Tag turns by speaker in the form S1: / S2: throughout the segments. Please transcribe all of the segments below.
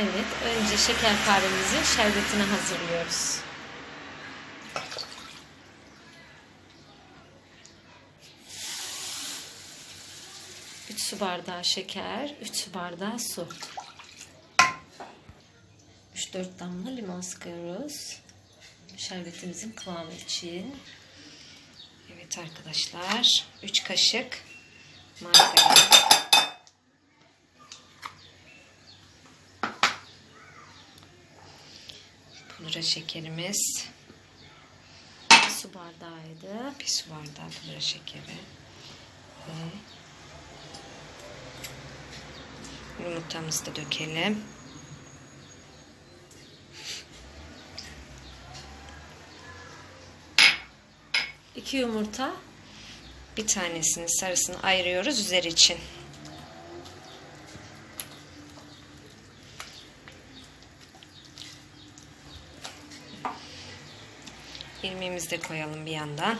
S1: Evet, önce şekerparemizin şerbetini hazırlıyoruz. Üç su bardağı şeker, üç su bardağı su. 3-4 damla limon sıkıyoruz. Şerbetimizin kıvamı için.
S2: Evet arkadaşlar 3 kaşık margarin. Pudra şekerimiz.
S1: Bir su bardağıydı.
S2: Bir su bardağı pudra şekeri. Ve yumurtamızı da dökelim.
S1: İki yumurta.
S2: Bir tanesini sarısını ayırıyoruz üzeri için. İrmiğimizi de koyalım bir yandan.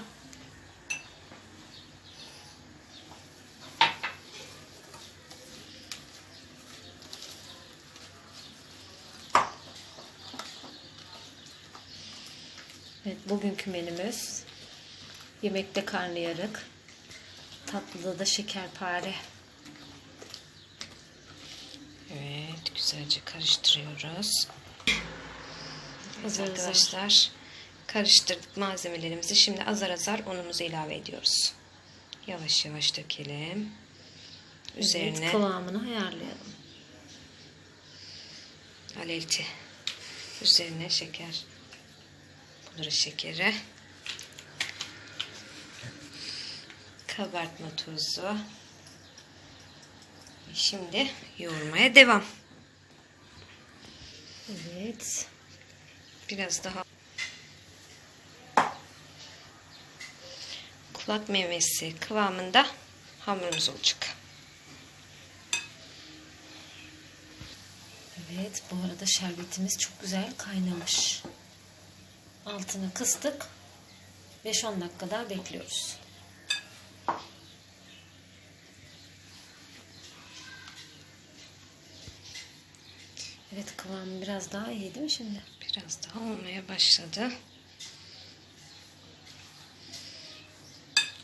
S1: Evet, bugünkü menümüz yemekte karnıyarık, tatlıda da şekerpare.
S2: Evet, güzelce karıştırıyoruz. Evet arkadaşlar, karıştırdık malzemelerimizi. Şimdi azar azar unumuzu ilave ediyoruz. Yavaş yavaş dökelim. Üzerine
S1: Evet, kıvamını ayarlayalım.
S2: alelti. Üzerine şeker. Pudra şekeri. Kabartma tuzu. Şimdi yoğurmaya devam.
S1: Evet.
S2: Biraz daha kulak meyvesi kıvamında hamurumuz olacak.
S1: Evet, bu arada şerbetimiz çok güzel kaynamış. Altını kıstık. 5-10 dakika daha bekliyoruz. Evet, kıvamı biraz daha iyi değil mi şimdi?
S2: Biraz daha olmaya başladı.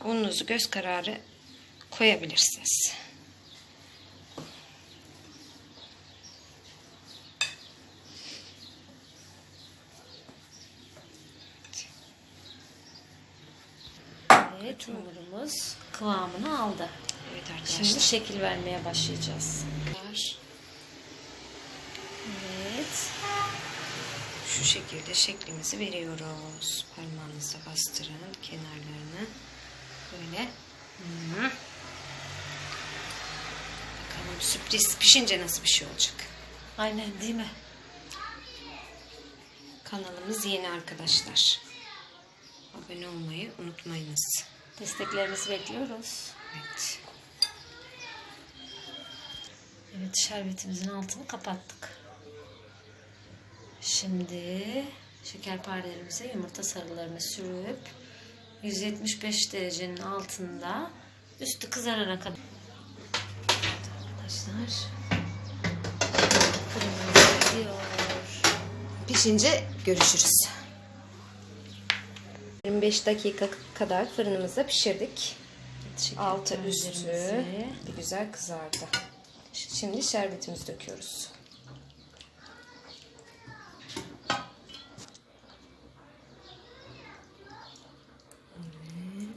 S2: Ununuzu göz kararı koyabilirsiniz.
S1: Evet, hamurumuz kıvamını aldı.
S2: Evet
S1: Şimdi
S2: arkadaşlar.
S1: şekil vermeye başlayacağız. Evet.
S2: Şu şekilde şeklimizi veriyoruz. Parmağınızla bastırın kenarlarını. Böyle. Bakalım sürpriz pişince nasıl bir şey olacak.
S1: Aynen değil mi?
S2: Kanalımız yeni arkadaşlar. Abone olmayı unutmayınız.
S1: Desteklerinizi bekliyoruz.
S2: Evet.
S1: Evet şerbetimizin altını kapattık. Şimdi şekerparelerimize yumurta sarılarını sürüp 175 derecenin altında üstü kızarana kadar arkadaşlar fırınımız gidiyor.
S2: Pişince görüşürüz. 25 dakika kadar fırınımızda pişirdik. Altı üstü bir güzel kızardı. Şimdi şerbetimizi döküyoruz.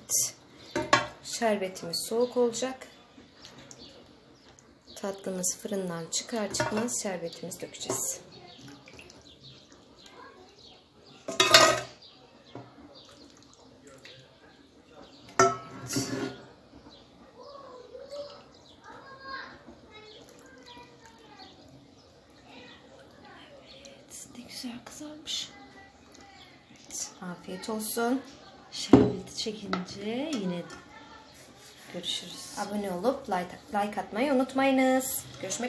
S2: Evet. Şerbetimiz soğuk olacak. Tatlımız fırından çıkar çıkmaz şerbetimizi dökeceğiz.
S1: Evet, ne güzel kızarmış.
S2: Afiyet olsun.
S1: Şerbeti çekince yine görüşürüz.
S2: Abone olup like, like atmayı unutmayınız. Görüşmek